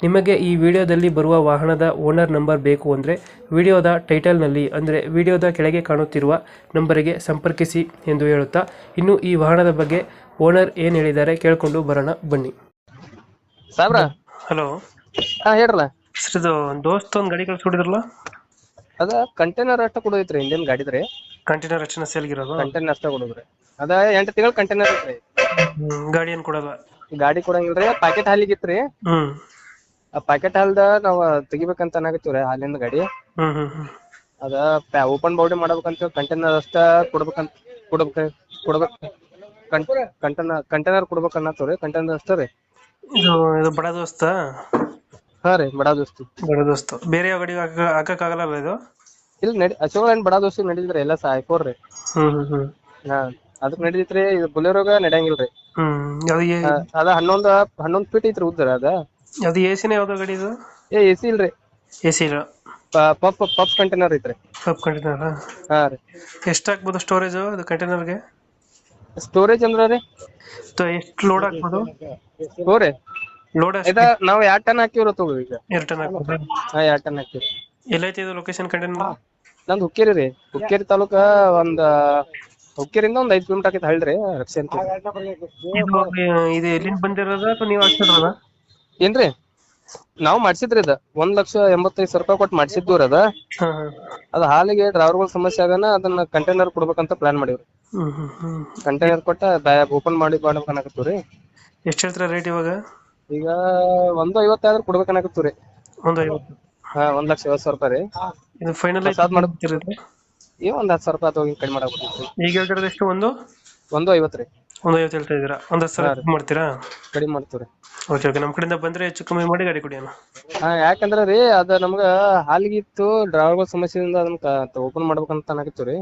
ನಿಮಗೆ ಈ ವಿಡಿಯೋದಲ್ಲಿ ಬರುವ ವಾಹನದ ಓನರ್ ನಂಬರ್ ಬೇಕು ಅಂದರೆ ವಿಡಿಯೋದ ಟೈಟಲ್ನಲ್ಲಿ ಅಂದರೆ ವಿಡಿಯೋದ ಕೆಳಗೆ ಕಾಣುತ್ತಿರುವ ನಂಬರಿಗೆ ಸಂಪರ್ಕಿಸಿ ಎಂದು ಹೇಳುತ್ತಾ ಇನ್ನು ಈ ವಾಹನದ ಬಗ್ಗೆ ಓನರ್ ಏನು ಹೇಳಿದ್ದಾರೆ ಕೇಳಿಕೊಂಡು ಬರೋಣ ಬನ್ನಿ. ಸಾಬ್ರ? ಹಲೋ. ಹಾ ಹೇಳ್ರಲ್ಲ. ಸರ್ ಇದು ದೋಸ್ತ್ ಒಂದು ಗಾಡಿ ಕಳ್ಸ್ಕೊಟ್ಟಿದ್ರಲ್ಲ ಅದ ಕಂಟೈನರ್ ಅಷ್ಟ ಕೊಡೋದೈತ್ರಿ ಇಂಡಿಯನ್ ಗಾಡಿದ್ರಿ ಕಂಟೈನರ್ ರಚನೆ ಸೇಲ್ಗಿರೋದು ಕಂಟೈನರ್ ಅಷ್ಟ ಕೊಡೋದ್ರಿ ಅದ ಎಂಟು ತಿಂಗಳ ಕಂಟೈನರ್ ಐತ್ರಿ. ಗಾಡಿ ಏನು ಕೊಡಲ್ಲ ಗಾಡಿ ಕೊಡಂಗಿಲ್ರಿ ಪ್ಯಾಕೆಟ್ ಹಾಲಿಗಿತ್ರಿ ಹ್ಮ್. ಆ ಪ್ಯಾಕೆಟ್ ಹಾಲ್ದ ನಾವ್ ತೆಗಿಬೇಕಂತ ಅನ್ನಾಕತ್ತೀವ್ರಿ ಹಾಲಿಂದ ಗಾಡಿ. ಹ್ಮ್ ಹ್ಮ್ ಹ್ಮ್. ಅದ ಓಪನ್ ಬೌಡಿ ಮಾಡ್ಬೇಕಂತ ಕಂಟೈನರ್ ಅಷ್ಟ ಕೊಡ್ಬೇಕಂತ ಕೊಡ್ಬೇಕ ಕೊಡ್ಬೇಕ. ಕಂಟೈನರ್ ಕಂಟೈನರ್ ಕೊಡ್ಬೇಕ ಅನ್ನತ್ತೀವ್ರಿ ಕಂಟೈನರ್ ಅಷ್ಟ ರೀ. ಇದು ಇದು ಬಡ ದೋಸ್ತ? ಹಾ ರೀ ಬಡಾ ದೋಸ್ತಿ. ಬಡ ದೋಸ್ತ. ಬೇರೆ ಯಾವ ಗಾಡಿ ಹಾಕಕ್ಕಾಗಲ್ಲ ಇದು? ಇಲ್ಲ ನಡಿ ಅಶೋಕ್ ಏನ್ ಬಡಾ ದೋಸ್ತಿ ನಡೀದ್ರಿ ಎಲ್ಲಾ ಸಾಯ್ಕೋರ್ ರೀ ಹ್ಮ್ ಹ್ಮ್ ಹ್ಮ್. ಹಾ ಅದಕ್ ನಡೀತ್ರಿ ಇದು ಬುಲೆರೋಗ ನಡೆಯಂಗಿಲ್ರಿ. ಹ್ಮ್ ಅದು ಆ, ಅದ ಹನ್ನೊಂದ್ ಹನ್ನೊಂದ್ ಫೀಟ್ ಐತ್ರಿ ಉದ್ದರ ಅದ. ಅದು ಎಸಿನೇ ಸಿನ ಯಾವ್ದು ಗಾಡಿ ಇದು? ಏ ಎಸಿ ಇಲ್ರಿ. ಎಸಿ ಇಲ್ಲ ಪಪ್ ಪಪ್ ಕಂಟೈನರ್ ಐತ್ರಿ. ಪಪ್ ಕಂಟೈನರ್ ಹಾ ರೀ. ಎಷ್ಟು ಹಾಕ್ಬೋದು ಸ್ಟೋರೇಜ್ ಅದು ಕಂಟೈನರ್ಗೆ ಸ್ಟೋರೇಜ್ ಅಂದ್ರ ರೀ? ಎಷ್ಟು ಲೋಡ್ ಹಾಕ್ಬೋದು? ಹೋರಿ ಲೋಡ್ ಇದ ನಾವ್ ಎರಡ್ ಟನ್ ಹಾಕಿವ್ರಿ ತಗೋ ಈಗ. ಎರಡು ಟನ್ ಹಾಕ್ಬೋದು ಹಾ ಎರಡ್ ಟನ್ ಹಾಕಿವ್ರಿ. ಎಲ್ಲೈತಿ ಇದು ಲೊಕೇಶನ್ ಕಂಟೈನರ್ ನಂದು ಹುಕ್ಕೇರಿ ರೀ. ಹುಕ್ಕೇರಿ ತಾಲೂಕ ಒಂದ್ ಹುಕ್ಕೇರಿಂದ ಒಂದ್ ಐದ್ ಕಿಲೋಮೀಟರ್ ಆಕೈತಿ ಹಳ್ಳಿ ರಕ್ಷೆ ಅಂತ ಇದು ಇದು ಎಲ್ಲಿಂದ ಬಂದಿರೋದ ಅಥವಾ ನೀವು ಹಾಕ್ಸಿರೋದ? ಏನ್ರಿ? ನಾವ್ ಮಾಡ್ಸಿದ್ರಿ ಅದ. ಒಂದ್ ಲಕ್ಷ ಎಂಬತ್ತೈದ್ ಸಾವಿರ ರೂಪಾಯಿ ಕೊಟ್ಟು ಮಾಡ್ಸಿದ್ವಿ ಅದ. ಅದ ಹಾಲಿಗೆ ಡ್ರೈವರ್ಗಳ ಸಮಸ್ಯೆ ಆಗನ ಅದನ್ನ ಕಂಟೈನರ್ ಕೊಡ್ಬೇಕಂತ ಪ್ಲಾನ್ ಮಾಡಿವ್ರಿ. ಕಂಟೈನರ್ ಕೊಟ್ಟ ಓಪನ್ ಮಾಡಿ ಮಾಡ್ಬೇಕನ್ನಾಕತ್ತೂರಿ ಅನ್ನಕತ್ತೀವ್ರಿ ಎಷ್ಟು ಹೇಳ್ತೀರಾ ರೇಟ್ ಇವಾಗ? ಈಗ ಒಂದು ಐವತ್ತಾದ್ರೂ ಕೊಡ್ಬೇಕನ್ನಾಕತ್ತೂರಿ ಅನ್ನಕತ್ತೀವ್ರಿ ಒಂದು ಐವತ್ತು. ಹಾ ಒಂದ್ ಲಕ್ಷ ಐವತ್ ಸಾವಿರ ರೂಪಾಯಿ ರೀ. ಇದು ಫೈನಲ್ ಆಗಿ ಈ ಒಂದ್ ಹತ್ತು ಸಾವಿರ ರೂಪಾಯಿ ಹಿಂಗ್ ಕಡಿಮೆ ಈಗ ಹೇಳ್ತಿರೋದು ಎಷ್ಟು ಒಂದು? ಒಂದು ಐವತ್ತು ರೀ. ಒಂದು ಐವತ್ತು ಹೇಳ್ತಾ ಇದೀರಾ ಒಂದು ಹತ್ತು ಸಾವಿರ ಮಾಡ್ತೀರಾ? ಕಡಿಮೆ ಮಾಡ್ತೀವ್ರಿ. Okay okay. ನಮ್ಮ ಕಡೆಯಿಂದ ಬಂದ್ರೆ ಹೆಚ್ಚು ಕಮ್ಮಿ ಮಾಡಿ ಗಾಡಿ ಕೊಡಿ ಅಣ್ಣ. ಹಾ ಯಾಕಂದ್ರ ರೀ ಅದ ನಮ್ಗ ಹಾಲಿಗಿತ್ತು ಡ್ರೈವರ್ಗಳ ಸಮಸ್ಯೆಯಿಂದ ಅದನ್ನ ಓಪನ್ ಮಾಡ್ಬೇಕಂತ ಅನ್ನಕತ್ತೀವ್ರಿ.